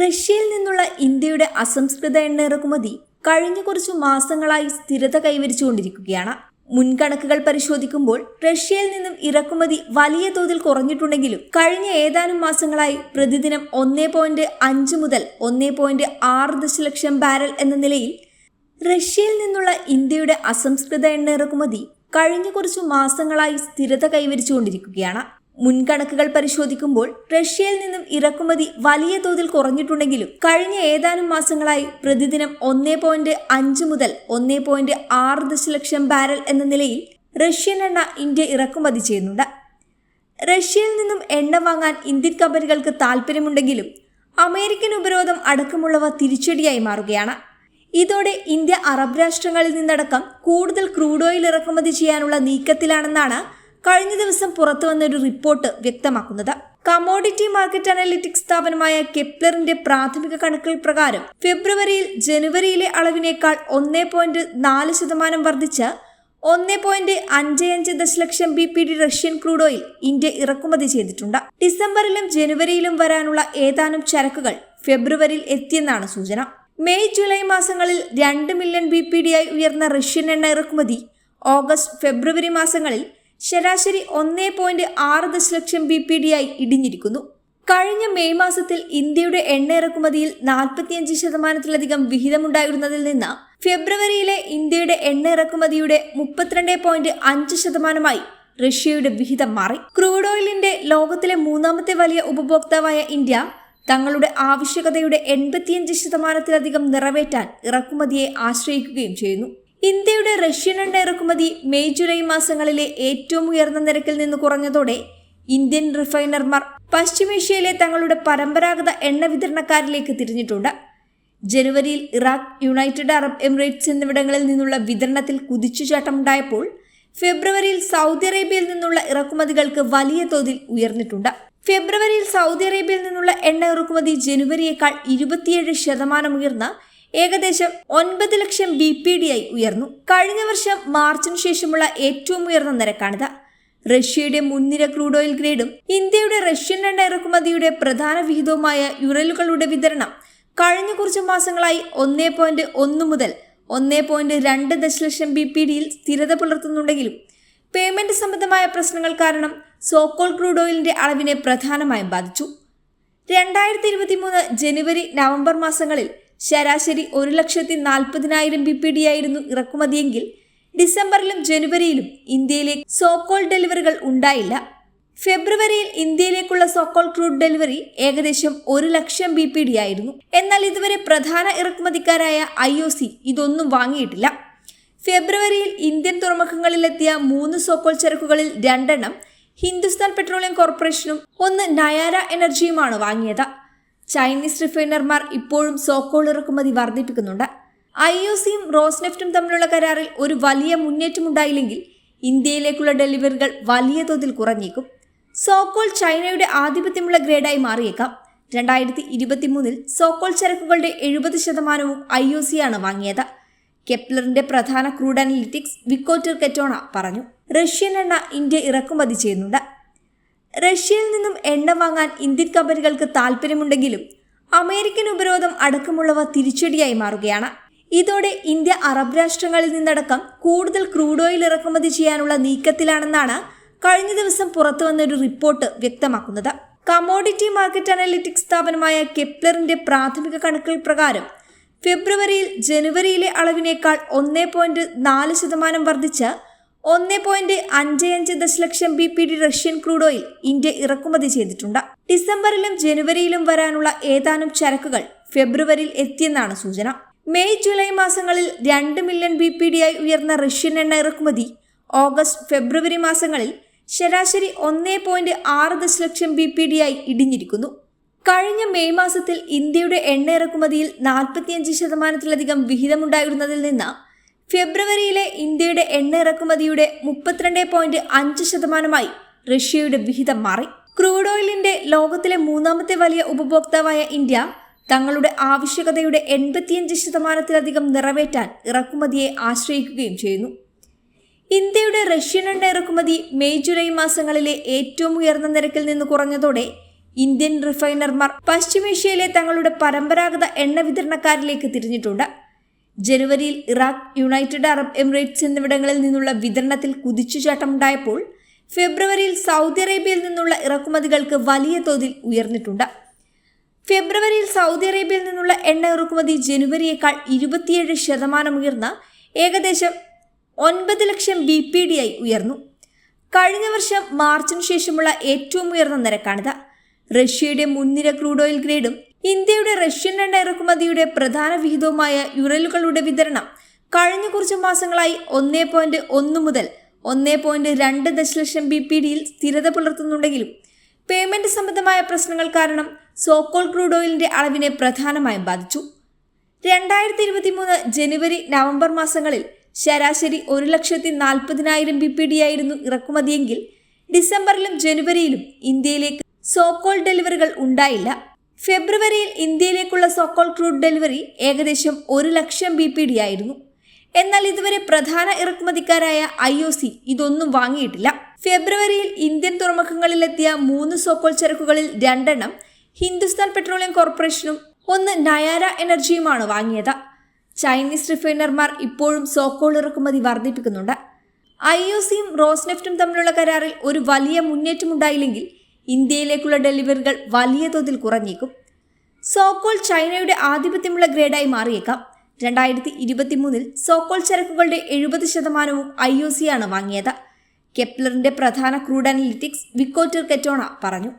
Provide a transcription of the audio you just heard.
റഷ്യയിൽ നിന്നുള്ള ഇന്ത്യയുടെ അസംസ്കൃത എണ്ണ ഇറക്കുമതി കഴിഞ്ഞ കുറച്ചു മാസങ്ങളായി സ്ഥിരത കൈവരിച്ചുകൊണ്ടിരിക്കുകയാണ്. മുൻകണക്കുകൾ പരിശോധിക്കുമ്പോൾ റഷ്യയിൽ നിന്നും ഇറക്കുമതി വലിയ തോതിൽ കുറഞ്ഞിട്ടുണ്ടെങ്കിലും കഴിഞ്ഞ ഏതാനും മാസങ്ങളായി പ്രതിദിനം ഒന്നേ പോയിന്റ് അഞ്ച് മുതൽ ഒന്നേ പോയിന്റ് ആറ് ദശലക്ഷം ബാരൽ എന്ന നിലയിൽ റഷ്യയിൽ നിന്നുള്ള ഇന്ത്യയുടെ അസംസ്കൃത എണ്ണ ഇറക്കുമതി കഴിഞ്ഞ കുറച്ചു മാസങ്ങളായി സ്ഥിരത കൈവരിച്ചുകൊണ്ടിരിക്കുകയാണ്. മുൻകണക്കുകൾ പരിശോധിക്കുമ്പോൾ റഷ്യയിൽ നിന്നും ഇറക്കുമതി വലിയ തോതിൽ കുറഞ്ഞിട്ടുണ്ടെങ്കിലും കഴിഞ്ഞ ഏതാനും മാസങ്ങളായി പ്രതിദിനം ഒന്നേ പോയിന്റ് അഞ്ച് മുതൽ ഒന്നേ പോയിന്റ് ആറ് ദശലക്ഷം ബാരൽ എന്ന നിലയിൽ റഷ്യൻ എണ്ണ ഇന്ത്യ ഇറക്കുമതി ചെയ്യുന്നുണ്ട്. റഷ്യയിൽ നിന്നും എണ്ണ വാങ്ങാൻ ഇന്ത്യൻ കമ്പനികൾക്ക് താൽപ്പര്യമുണ്ടെങ്കിലും അമേരിക്കൻ ഉപരോധം അടക്കമുള്ളവ തിരിച്ചടിയായി മാറുകയാണ്. ഇതോടെ ഇന്ത്യ അറബ് രാഷ്ട്രങ്ങളിൽ നിന്നടക്കം കൂടുതൽ ക്രൂഡ് ഓയിൽ ഇറക്കുമതി ചെയ്യാനുള്ള നീക്കത്തിലാണെന്നാണ് കഴിഞ്ഞ ദിവസം പുറത്തുവന്ന ഒരു റിപ്പോർട്ട് വ്യക്തമാക്കുന്നത്. കമോഡിറ്റി മാർക്കറ്റ് അനലിറ്റിക്സ് സ്ഥാപനമായ കെപ്ലറിന്റെ പ്രാഥമിക കണക്കുകൾ പ്രകാരം ഫെബ്രുവരിയിൽ ജനുവരിയിലെ അളവിനേക്കാൾ ഒന്നേ പോയിന്റ് നാല് ശതമാനം വർദ്ധിച്ച് ഒന്നേ പോയിന്റ് അഞ്ച് അഞ്ച് ദശലക്ഷം B P D Russian crude oil India ഇറക്കുമതി ചെയ്തിട്ടുണ്ട്. ഡിസംബറിലും ജനുവരിയിലും വരാനുള്ള ഏതാനും ചരക്കുകൾ ഫെബ്രുവരിയിൽ എത്തിയെന്നാണ് സൂചന. മെയ് ജൂലൈ മാസങ്ങളിൽ രണ്ട് മില്യൺ ബി പി ഡി ആയി ഉയർന്ന റഷ്യൻ എണ്ണ ഇറക്കുമതി. ഓഗസ്റ്റ് ഫെബ്രുവരി മാസങ്ങളിൽ ശരാശരി ഒന്നേ പോയിന്റ് ആറ് ദശലക്ഷം ബി പി ഡി ആയി ഇടിഞ്ഞിരിക്കുന്നു. കഴിഞ്ഞ മെയ് മാസത്തിൽ ഇന്ത്യയുടെ എണ്ണ ഇറക്കുമതിയിൽ നാൽപ്പത്തിയഞ്ച് ശതമാനത്തിലധികം വിഹിതമുണ്ടായിരുന്നതിൽ നിന്ന് ഫെബ്രുവരിയിലെ ഇന്ത്യയുടെ എണ്ണ ഇറക്കുമതിയുടെ മുപ്പത്തിരണ്ട് പോയിന്റ് അഞ്ച് ശതമാനമായി റഷ്യയുടെ വിഹിതം മാറി. ക്രൂഡ് ഓയിലിന്റെ ലോകത്തിലെ മൂന്നാമത്തെ വലിയ ഉപഭോക്താവായ ഇന്ത്യ തങ്ങളുടെ ആവശ്യകതയുടെ എൺപത്തിയഞ്ച് ശതമാനത്തിലധികം നിറവേറ്റാൻ ഇറക്കുമതിയെ ആശ്രയിക്കുകയും ചെയ്യുന്നു. ഇന്ത്യയുടെ റഷ്യൻ എണ്ണ ഇറക്കുമതി മെയ് ജൂലൈ മാസങ്ങളിലെ ഏറ്റവും ഉയർന്ന നിരക്കിൽ നിന്ന് കുറഞ്ഞതോടെ ഇന്ത്യൻ റിഫൈനർമാർ പശ്ചിമേഷ്യയിലെ തങ്ങളുടെ പരമ്പരാഗത എണ്ണ വിതരണക്കാരിലേക്ക് തിരിഞ്ഞിട്ടുണ്ട്. ജനുവരിയിൽ ഇറാഖ് യുണൈറ്റഡ് അറബ് എമിറേറ്റ്സ് എന്നിവിടങ്ങളിൽ നിന്നുള്ള വിതരണത്തിൽ കുതിച്ചുചാട്ടമുണ്ടായപ്പോൾ ഫെബ്രുവരിയിൽ സൗദി അറേബ്യയിൽ നിന്നുള്ള ഇറക്കുമതികൾക്ക് വലിയ തോതിൽ ഉയർന്നിട്ടുണ്ട്. ഫെബ്രുവരിയിൽ സൗദി അറേബ്യയിൽ നിന്നുള്ള എണ്ണ ഇറക്കുമതി ജനുവരിയേക്കാൾ ഇരുപത്തിയേഴ് ശതമാനം ഉയർന്ന ഏകദേശം ഒൻപത് ലക്ഷം ബി പി ഡി ആയി ഉയർന്നു. കഴിഞ്ഞ വർഷം മാർച്ചിന് ശേഷമുള്ള ഏറ്റവും ഉയർന്ന നിരക്കാണിത്. റഷ്യയുടെ മുൻനിര ക്രൂഡ് ഓയിൽ ഗ്രേഡും ഇന്ത്യയുടെ റഷ്യൻ എണ്ണ ഇറക്കുമതിയുടെ പ്രധാന വിഹിതവുമായ യുറലുകളുടെ വിതരണം കഴിഞ്ഞ കുറച്ച് മാസങ്ങളായി ഒന്നേ പോയിന്റ് ഒന്ന് മുതൽ ഒന്നേ പോയിന്റ് രണ്ട് ദശലക്ഷം ബി പി ഡിയിൽ സ്ഥിരത പുലർത്തുന്നുണ്ടെങ്കിലും പേയ്മെന്റ് സംബന്ധമായ പ്രശ്നങ്ങൾ കാരണം സോക്കോൾ ക്രൂഡ് ഓയിലിന്റെ അളവിനെ പ്രധാനമായും ബാധിച്ചു. രണ്ടായിരത്തി ഇരുപത്തി മൂന്ന് ജനുവരി നവംബർ മാസങ്ങളിൽ ശരാശരി ഒരു ലക്ഷത്തി നാൽപ്പതിനായിരം ബി പി ഡി ആയിരുന്നു ഇറക്കുമതിയെങ്കിൽ ഡിസംബറിലും ജനുവരിയിലും ഇന്ത്യയിലെ സോക്കോൾ ഡെലിവറികൾ ഉണ്ടായില്ല. ഫെബ്രുവരിയിൽ ഇന്ത്യയിലേക്കുള്ള സോക്കോൾ ക്രൂഡ് ഡെലിവറി ഏകദേശം ഒരു ലക്ഷം ബി പി ഡി ആയിരുന്നു. എന്നാൽ ഇതുവരെ പ്രധാന ഇറക്കുമതിക്കാരായ ഐ ഒ സി ഇതൊന്നും വാങ്ങിയിട്ടില്ല. ഫെബ്രുവരിയിൽ ഇന്ത്യൻ തുറമുഖങ്ങളിലെത്തിയ മൂന്ന് സോക്കോൾ ചരക്കുകളിൽ രണ്ടെണ്ണം ഹിന്ദുസ്ഥാൻ പെട്രോളിയം കോർപ്പറേഷനും ഒന്ന് നയാര എനർജിയുമാണ് വാങ്ങിയത്. ചൈനീസ് റിഫൈനർമാർ ഇപ്പോഴും സോക്കോൾ ഇറക്കുമതി വർദ്ധിപ്പിക്കുന്നുണ്ട്. ഐ ഒ സിയും റോസ്നെഫ്റ്റും തമ്മിലുള്ള കരാറിൽ ഒരു വലിയ മുന്നേറ്റമുണ്ടായില്ലെങ്കിൽ ഇന്ത്യയിലേക്കുള്ള ഡെലിവറികൾ വലിയ തോതിൽ കുറഞ്ഞേക്കും. സോക്കോൾ ചൈനയുടെ ആധിപത്യമുള്ള ഗ്രേഡായി മാറിയേക്കാം. രണ്ടായിരത്തി ഇരുപത്തിമൂന്നിൽ സോക്കോൾ ചരക്കുകളുടെ എഴുപത് ശതമാനവും ഐ ഒ സിയാണ് വാങ്ങിയത്. കെപ്ലറിന്റെ പ്രധാന ക്രൂഡ് അനലിറ്റിക്സ് വിക്കോറ്റർ കെറ്റോണ പറഞ്ഞു. റഷ്യൻ എണ്ണ ഇന്ത്യ ഇറക്കുമതി ചെയ്യുന്നുണ്ട്. റഷ്യയിൽ നിന്നും എണ്ണ വാങ്ങാൻ ഇന്ത്യൻ കമ്പനികൾക്ക് താൽപ്പര്യമുണ്ടെങ്കിലും അമേരിക്കൻ ഉപരോധം അടക്കമുള്ളവ തിരിച്ചടിയായി മാറുകയാണ്. ഇതോടെ ഇന്ത്യ അറബ് രാഷ്ട്രങ്ങളിൽ നിന്നടക്കം കൂടുതൽ ക്രൂഡ് ഓയിൽ ഇറക്കുമതി ചെയ്യാനുള്ള നീക്കത്തിലാണെന്നാണ് കഴിഞ്ഞ ദിവസം പുറത്തുവന്ന ഒരു റിപ്പോർട്ട് വ്യക്തമാക്കുന്നത്. കമോഡിറ്റി മാർക്കറ്റ് അനലിറ്റിക്സ് സ്ഥാപനമായ കെപ്ലറിന്റെ പ്രാഥമിക കണക്കുകൾ പ്രകാരം ഫെബ്രുവരിയിൽ ജനുവരിയിലെ അളവിനേക്കാൾ ഒന്നേ പോയിന്റ് നാല് ശതമാനം വർദ്ധിച്ച് ഒന്നേ പോയിന്റ് അഞ്ച് അഞ്ച് ദശലക്ഷം B P D Russian crude oil India ഇറക്കുമതി ചെയ്തിട്ടുണ്ട്. ഡിസംബറിലും ജനുവരിയിലും വരാനുള്ള ഏതാനും ചരക്കുകൾ ഫെബ്രുവരിയിൽ എത്തിയെന്നാണ് സൂചന. മെയ് ജൂലൈ മാസങ്ങളിൽ രണ്ട് മില്യൺ ബി പി ഡി ആയി ഉയർന്ന റഷ്യൻ എണ്ണ ഇറക്കുമതി. ഓഗസ്റ്റ് ഫെബ്രുവരി മാസങ്ങളിൽ ശരാശരി ഒന്നേ പോയിന്റ് ആറ് ദശലക്ഷം ബി പി ഡി ആയി ഇടിഞ്ഞിരിക്കുന്നു. കഴിഞ്ഞ മെയ് മാസത്തിൽ ഇന്ത്യയുടെ എണ്ണ ഇറക്കുമതിയിൽ നാൽപ്പത്തിയഞ്ച് ശതമാനത്തിലധികം വിഹിതമുണ്ടായിരുന്നതിൽ നിന്ന് ഫെബ്രുവരിയിലെ ഇന്ത്യയുടെ എണ്ണ ഇറക്കുമതിയുടെ മുപ്പത്തിരണ്ട് പോയിന്റ് അഞ്ച് ശതമാനമായി റഷ്യയുടെ വിഹിതം മാറി. ക്രൂഡ് ഓയിലിന്റെ ലോകത്തിലെ മൂന്നാമത്തെ വലിയ ഉപഭോക്താവായ ഇന്ത്യ തങ്ങളുടെ ആവശ്യകതയുടെ എൺപത്തിയഞ്ച് ശതമാനത്തിലധികം നിറവേറ്റാൻ ഇറക്കുമതിയെ ആശ്രയിക്കുകയും ചെയ്യുന്നു. ഇന്ത്യയുടെ റഷ്യൻ എണ്ണ ഇറക്കുമതി മെയ് ജൂലൈ മാസങ്ങളിലെ ഏറ്റവും ഉയർന്ന നിരക്കിൽ നിന്ന് കുറഞ്ഞതോടെ ഇന്ത്യൻ റിഫൈനർമാർ പശ്ചിമേഷ്യയിലെ തങ്ങളുടെ പരമ്പരാഗത എണ്ണ വിതരണക്കാരിലേക്ക് തിരിഞ്ഞിട്ടുണ്ട്. ജനുവരിയിൽ ഇറാഖ് യുണൈറ്റഡ് അറബ് എമിറേറ്റ്സ് എന്നിവിടങ്ങളിൽ നിന്നുള്ള വിതരണത്തിൽ കുതിച്ചുചാട്ടമുണ്ടായപ്പോൾ ഫെബ്രുവരിയിൽ സൗദി അറേബ്യയിൽ നിന്നുള്ള ഇറക്കുമതികൾക്ക് വലിയ തോതിൽ ഉയർന്നിട്ടുണ്ട്. ഫെബ്രുവരിയിൽ സൗദി അറേബ്യയിൽ നിന്നുള്ള എണ്ണ ഇറക്കുമതി ജനുവരിയേക്കാൾ ഇരുപത്തിയേഴ് ശതമാനം ഉയർന്ന ഏകദേശം ഒൻപത് ലക്ഷം ബി പി ഡി ആയി ഉയർന്നു. കഴിഞ്ഞ വർഷം മാർച്ചിന് ശേഷമുള്ള ഏറ്റവും ഉയർന്ന നിരക്കാണിത്. റഷ്യയുടെ മുൻനിര ക്രൂഡ് ഓയിൽ ഗ്രേഡും ഇന്ത്യയുടെ റഷ്യൻ എണ്ണ ഇറക്കുമതിയുടെ പ്രധാന വിഹിതവുമായ യുറലുകളുടെ വിതരണം കഴിഞ്ഞ കുറച്ച് മാസങ്ങളായി ഒന്നേ പോയിന്റ് ഒന്ന് മുതൽ ഒന്നേ പോയിന്റ് രണ്ട് ദശലക്ഷം ബി പി ഡിയിൽ സ്ഥിരത പുലർത്തുന്നുണ്ടെങ്കിലും പേയ്മെന്റ് സംബന്ധമായ പ്രശ്നങ്ങൾ കാരണം സോക്കോൾ ക്രൂഡ് ഓയിലിന്റെ അളവിനെ പ്രധാനമായും ബാധിച്ചു. രണ്ടായിരത്തി ഇരുപത്തി മൂന്ന് ജനുവരി നവംബർ മാസങ്ങളിൽ ശരാശരി ഒരു ലക്ഷത്തി നാൽപ്പതിനായിരം ബി പി ഡി ആയിരുന്നു ഇറക്കുമതിയെങ്കിൽ ഡിസംബറിലും ജനുവരിയിലും ഇന്ത്യയിലേക്ക് സോക്കോൾ ഡെലിവറികൾ ഉണ്ടായില്ല. ഫെബ്രുവരിയിൽ ഇന്ത്യയിലേക്കുള്ള സോക്കോൾ ക്രൂഡ് ഡെലിവറി ഏകദേശം ഒരു ലക്ഷം ബി പി ഡി ആയിരുന്നു. എന്നാൽ ഇതുവരെ പ്രധാന ഇറക്കുമതിക്കാരായ ഐ ഒ സി ഇതൊന്നും വാങ്ങിയിട്ടില്ല. ഫെബ്രുവരിയിൽ ഇന്ത്യൻ തുറമുഖങ്ങളിലെത്തിയ മൂന്ന് സോക്കോൾ ചരക്കുകളിൽ രണ്ടെണ്ണം ഹിന്ദുസ്ഥാൻ പെട്രോളിയം കോർപ്പറേഷനും ഒന്ന് നയാര എനർജിയുമാണ് വാങ്ങിയത്. ചൈനീസ് റിഫൈനർമാർ ഇപ്പോഴും സോക്കോൾ ഇറക്കുമതി വർദ്ധിപ്പിക്കുന്നുണ്ട്. ഐ ഒ സിയും റോസ്നെഫ്റ്റും തമ്മിലുള്ള കരാറിൽ ഒരു വലിയ മുന്നേറ്റമുണ്ടായില്ലെങ്കിൽ ഇന്ത്യയിലേക്കുള്ള ഡെലിവറികൾ വലിയ തോതിൽ കുറഞ്ഞേക്കും. സോക്കോൾ ചൈനയുടെ ആധിപത്യമുള്ള ഗ്രേഡായി മാറിയേക്കാം. രണ്ടായിരത്തി ഇരുപത്തി മൂന്നിൽ സോക്കോൾ ചരക്കുകളുടെ എഴുപത് ശതമാനവും ഐ ഒ സി ആണ് വാങ്ങിയത്. കെപ്ലറിന്റെ പ്രധാന ക്രൂഡ് അനലിറ്റിക്സ് വിക്കോറ്റർ കെറ്റോണ പറഞ്ഞു.